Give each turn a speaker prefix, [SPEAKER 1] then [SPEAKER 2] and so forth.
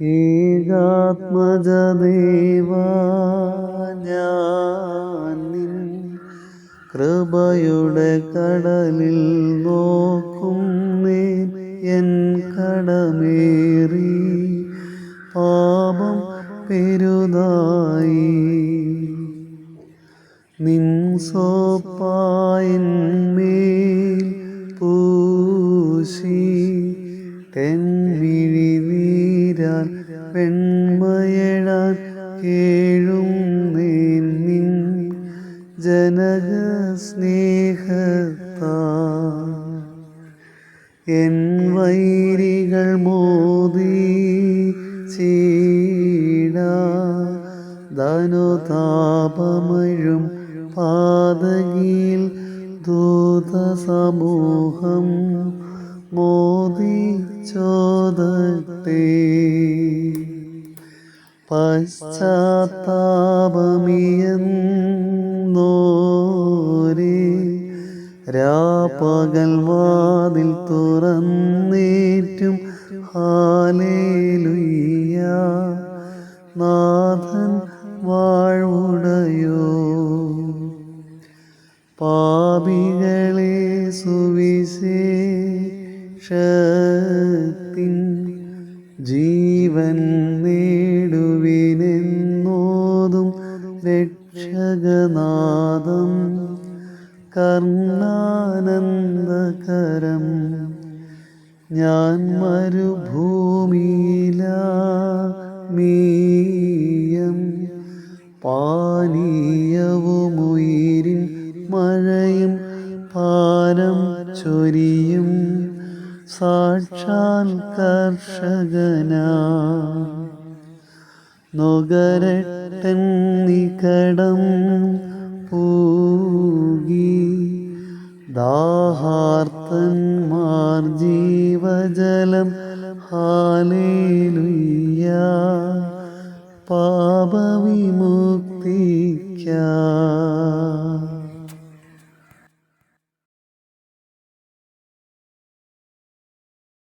[SPEAKER 1] ഏകാത്മജദേവാ ഞാൻ നിൻ കൃപയുടെ കടലിൽ നോക്കുന്നേ എൻ കടമേറി പാപം പെരുതായി. നിൻ സോപ്പായിന്മേൽ വെണ്മയഴാൻ കേഴും നേൻ ജനക സ്നേഹത്താ എൻ വൈരികൾ മോദി ചീട ധനുതാപമഴും പാതകിയിൽ ദൂത സമൂഹം മോദി ചോദട്ടെ. പശ്ചാത്താപമിയെന്നോരേ രാപ്പകൽ വാതിൽ തുറന്നേറ്റും. ഹാലേലുയ്യ നാഥൻ വാഴുടയോ. പാപികളെ സുവിശേഷത്തിൻ ജീവൻ രക്ഷകനാദം കർണാനന്ദകരം. ഞാൻ മരുഭൂമിയിലും പാനീയവുമുയിരിൻ മഴയും പാനം ചൊരിയും. സാക്ഷാൽ കർഷകനാ നൊകരട്ടൻ നികടം പൂകി. ദാഹാർത്തന്മാർ ജീവജലം ഹാലേലുയ്യ. പാപവിമുക്തിക്കാ.